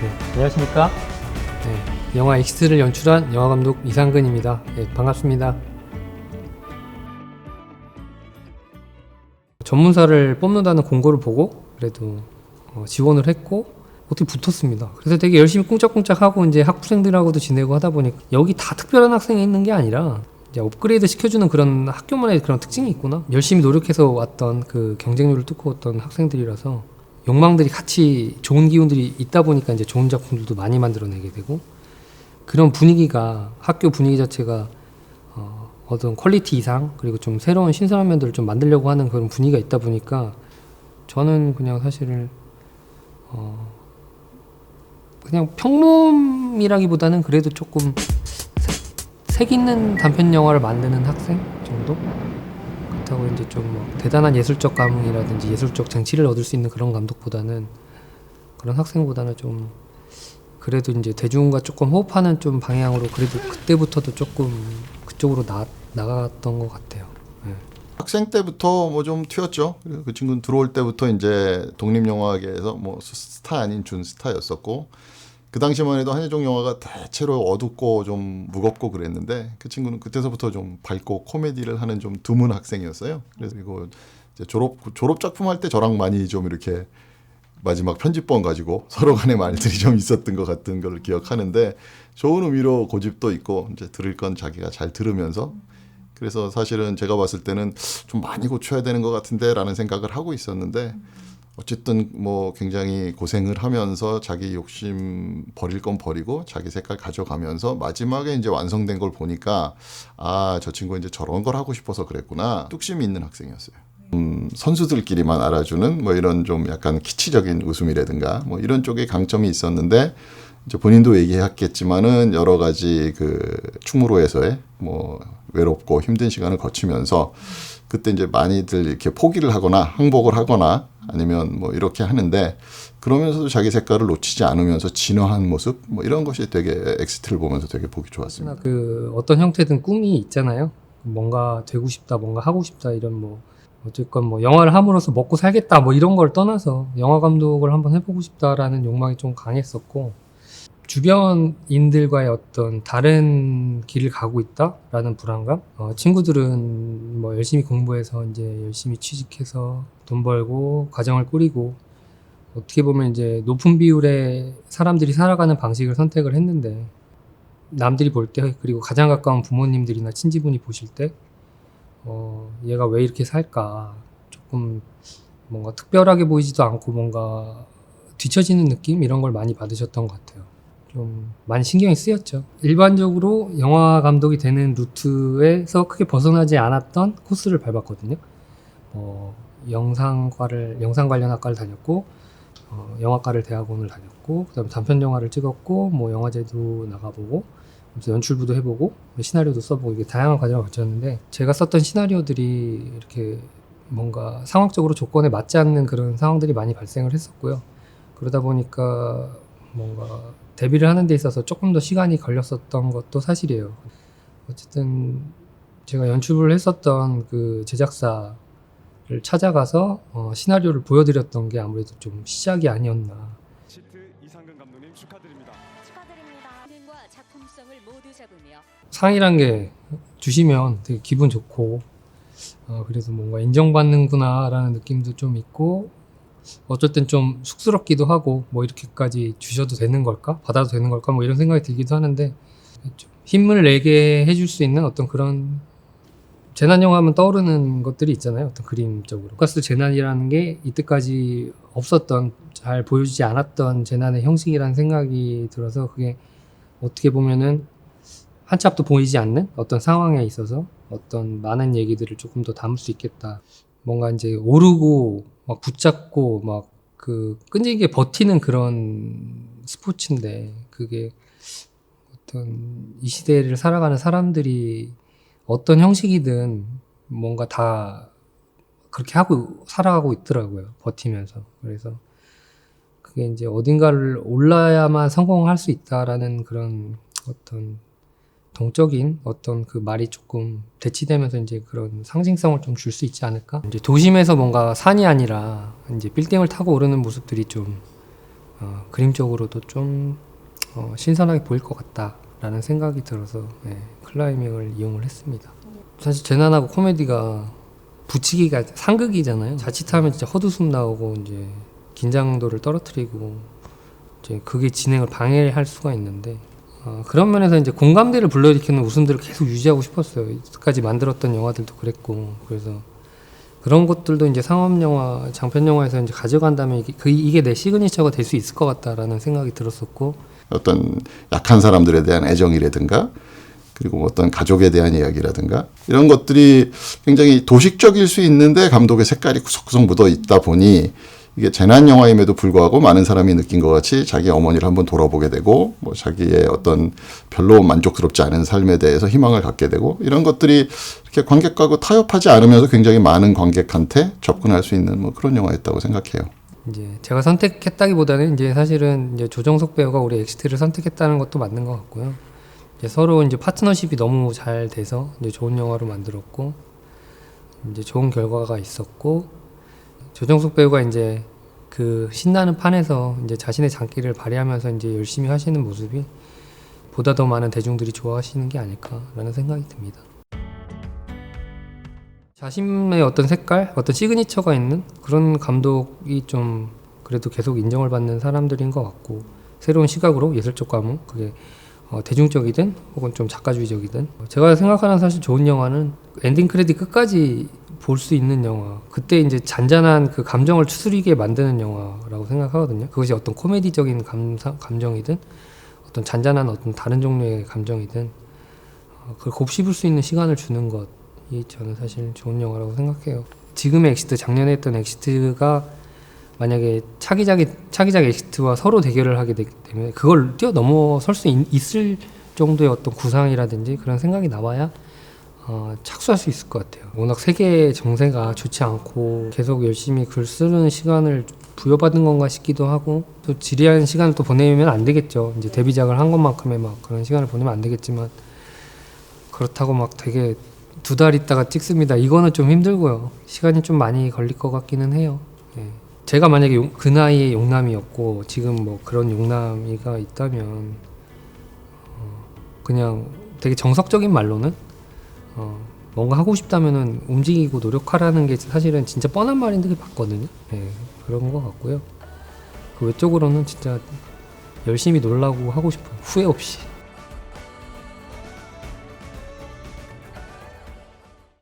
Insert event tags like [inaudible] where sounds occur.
네, 안녕하십니까. 네, 영화 엑스를 연출한 영화감독 이상근입니다. 네, 반갑습니다. 전문사를 뽑는다는 공고를 보고 그래도 어, 지원을 했고 어떻게 붙었습니다. 그래서 되게 열심히 꿍짝꿍짝 하고 이제 학부생들하고도 지내고 하다 보니까 여기 다 특별한 학생이 있는 게 아니라 이제 업그레이드 시켜주는 그런 학교만의 그런 특징이 있구나. 열심히 노력해서 왔던 그 경쟁률을 뚫고 왔던 학생들이라서 욕망들이 같이 좋은 기운들이 있다 보니까 이제 좋은 작품들도 많이 만들어내게 되고 그런 분위기가 학교 분위기 자체가 어, 어떤 퀄리티 이상 그리고 좀 새로운 신선한 면들을 좀 만들려고 하는 그런 분위기가 있다 보니까 저는 그냥 사실 어, 그냥 평범이라기보다는 그래도 조금 색, 색 있는 단편 영화를 만드는 학생 정도 그렇다고 이제 좀 뭐 대단한 예술적 감흥이라든지 예술적 쟁취를 얻을 수 있는 그런 감독보다는 그런 학생보다는 좀 그래도 이제 대중과 조금 호흡하는 좀 방향으로 그래도 그때부터도 조금 그쪽으로 나 나갔던 것 같아요. 네. 학생 때부터 뭐 좀 튀었죠. 그 친구는 들어올 때부터 이제 독립영화계에서 뭐 스타 아닌 준 스타였었고 그 당시만 해도 한예종 영화가 대체로 어둡고 좀 무겁고 그랬는데 그 친구는 그때서부터 좀 밝고 코미디를 하는 좀 드문 학생이었어요. 그래서 이제 졸업 졸업 작품 할 때 저랑 많이 좀 이렇게 마지막 편집본 가지고 [laughs] 서로 간의 말들이 좀 있었던 것 같은 걸 기억하는데 좋은 의미로 고집도 있고 이제 들을 건 자기가 잘 들으면서 그래서 사실은 제가 봤을 때는 좀 많이 고쳐야 되는 것 같은데라는 생각을 하고 있었는데 어쨌든 뭐 굉장히 고생을 하면서 자기 욕심 버릴 건 버리고 자기 색깔 가져가면서 마지막에 이제 완성된 걸 보니까 아 저 친구 이제 저런 걸 하고 싶어서 그랬구나 뚝심이 있는 학생이었어요. 음, 선수들끼리만 알아주는 뭐 이런 좀 약간 키치적인 웃음이라든가 뭐 이런 쪽에 강점이 있었는데 이제 본인도 얘기했겠지만은 여러 가지 그 충무로에서의 뭐 외롭고 힘든 시간을 거치면서 그때 이제 많이들 이렇게 포기를 하거나 항복을 하거나 아니면 뭐 이렇게 하는데 그러면서도 자기 색깔을 놓치지 않으면서 진화한 모습 뭐 이런 것이 되게 엑스트를 보면서 되게 보기 좋았습니다. 그 어떤 형태든 꿈이 있잖아요. 뭔가 되고 싶다, 뭔가 하고 싶다 이런 뭐 어쨌건 뭐 영화를 함으로써 먹고 살겠다 뭐 이런 걸 떠나서 영화 감독을 한번 해보고 싶다라는 욕망이 좀 강했었고 주변인들과의 어떤 다른 길을 가고 있다라는 불안감. 어, 친구들은 뭐 열심히 공부해서 이제 열심히 취직해서 돈 벌고 가정을 꾸리고 어떻게 보면 이제 높은 비율의 사람들이 살아가는 방식을 선택을 했는데 남들이 볼 때 그리고 가장 가까운 부모님들이나 친지분이 보실 때 어, 얘가 왜 이렇게 살까 조금 뭔가 특별하게 보이지도 않고 뭔가 뒤처지는 느낌 이런 걸 많이 받으셨던 것 같아요. 좀 많이 신경이 쓰였죠. 일반적으로 영화 감독이 되는 루트에서 크게 벗어나지 않았던 코스를 밟았거든요. 뭐 영상과를 영상 관련 학과를 다녔고 어, 영화과를 대학원을 다녔고 그다음에 단편 영화를 찍었고 뭐 영화제도 나가보고 연출부도 해보고 시나리오도 써보고 이게 다양한 과정을 거쳤는데 제가 썼던 시나리오들이 이렇게 뭔가 상황적으로 조건에 맞지 않는 그런 상황들이 많이 발생을 했었고요. 그러다 보니까 뭔가 데뷔를 하는 데 있어서 조금 더 시간이 걸렸었던 것도 사실이에요. 어쨌든 제가 연출을 했었던 그 제작사를 찾아가서 어, 시나리오를 보여드렸던 게 아무래도 좀 시작이 아니었나. 이상근 감독님 축하드립니다. 축하드립니다. 능과 작품성을 모두 잡으며 상이란 게 주시면 되게 기분 좋고 어, 그래서 뭔가 인정받는구나라는 느낌도 좀 있고 땐좀 쑥스럽기도 하고 뭐 이렇게까지 주셔도 되는 걸까? 받아도 되는 걸까? 뭐 이런 생각이 들기도 하는데 좀 힘을 내게 해줄 수 있는 어떤 그런 재난 영화 하면 떠오르는 것들이 있잖아요. 어떤 그림적으로. 가스 재난이라는 게 이때까지 없었던 잘 보여주지 않았던 재난의 형식이라는 생각이 들어서 그게 어떻게 보면은 한치 앞도 보이지 않는 어떤 상황에 있어서 어떤 많은 얘기들을 조금 더 담을 수 있겠다. 뭔가 이제 오르고 막 붙잡고 막 그 끈질기게 버티는 그런 스포츠인데 그게 어떤 이 시대를 살아가는 사람들이 어떤 형식이든 뭔가 다 그렇게 하고 살아가고 있더라고요. 버티면서. 그래서 그게 이제 어딘가를 올라야만 성공할 수 있다라는 그런 어떤 동적인 어떤 그 말이 조금 대치되면서 이제 그런 상징성을 좀 줄 수 있지 않을까? 이제 도심에서 뭔가 산이 아니라 이제 빌딩을 타고 오르는 모습들이 좀 어, 그림적으로도 좀 어, 신선하게 보일 것 같다라는 생각이 들어서 예, 클라이밍을 이용을 했습니다. 사실 재난하고 코미디가 붙이기가 상극이잖아요. 자칫하면 진짜 헛웃음 나오고 이제 긴장도를 떨어뜨리고 이제 그게 진행을 방해할 수가 있는데 어, 그런 면에서 이제 공감대를 불러일으키는 웃음들을 계속 유지하고 싶었어요. 이때까지 만들었던 영화들도 그랬고 그래서 그런 것들도 이제 상업 영화, 장편 영화에서 이제 가져간다면 이게, 그, 이게 내 시그니처가 될 수 있을 것 같다라는 생각이 들었었고 어떤 약한 사람들에 대한 애정이라든가 그리고 어떤 가족에 대한 이야기라든가 이런 것들이 굉장히 도식적일 수 있는데 감독의 색깔이 구석구석 묻어 있다 보니 이게 재난 영화임에도 불구하고 많은 사람이 느낀 것 같이 자기 어머니를 한번 돌아보게 되고 뭐 자기의 어떤 별로 만족스럽지 않은 삶에 대해서 희망을 갖게 되고 이런 것들이 이렇게 관객하고 타협하지 않으면서 굉장히 많은 관객한테 접근할 수 있는 뭐 그런 영화였다고 생각해요. 이제 제가 선택했다기보다는 이제 사실은 이제 조정석 배우가 우리 엑시트를 선택했다는 것도 맞는 것 같고요. 이제 서로 이제 파트너십이 너무 잘 돼서 이제 좋은 영화로 만들었고 이제 좋은 결과가 있었고 조정석 배우가 이제 그 신나는 판에서 이제 자신의 장기를 발휘하면서 이제 열심히 하시는 모습이 보다 더 많은 대중들이 좋아하시는 게 아닐까라는 생각이 듭니다. 자신의 어떤 색깔, 어떤 시그니처가 있는 그런 감독이 좀 그래도 계속 인정을 받는 사람들인 것 같고 새로운 시각으로 예술적 과목 그게 어, 대중적이든 혹은 좀 작가주의적이든 제가 생각하는 사실 좋은 영화는 엔딩 크레딧 끝까지 볼 수 있는 영화 그때 이제 잔잔한 그 감정을 추스리게 만드는 영화라고 생각하거든요. 그것이 어떤 코미디적인 감사, 감정이든 어떤 잔잔한 어떤 다른 종류의 감정이든 어, 그걸 곱씹을 수 있는 시간을 주는 것이 저는 사실 좋은 영화라고 생각해요. 지금의 엑시트 작년에 했던 엑시트가 만약에 차기작이 차기작 엑시트와 서로 대결을 하게 되기 때문에 그걸 뛰어넘어설 수 있, 있을 정도의 어떤 구상이라든지 그런 생각이 나와야 어, 착수할 수 있을 것 같아요. 워낙 세계 정세가 좋지 않고 계속 열심히 글 쓰는 시간을 부여받은 건가 싶기도 하고 또 지리한 시간을 또 보내면 안 되겠죠. 이제 데뷔작을 한 것만큼의 막 그런 시간을 보내면 안 되겠지만 그렇다고 막 되게 두 달 있다가 찍습니다. 이거는 좀 힘들고요. 시간이 좀 많이 걸릴 것 같기는 해요. 예. 제가 만약에 용- 그 나이에 용남이었고 지금 뭐 그런 용남이가 있다면 어, 그냥 되게 정석적인 말로는 어, 뭔가 하고 싶다면은 움직이고 노력하라는 게 사실은 진짜 뻔한 말인데 그게 맞거든요. 예, 그런 것 같고요. 그 외적으로는 진짜 열심히 놀라고 하고 싶어요. 후회 없이.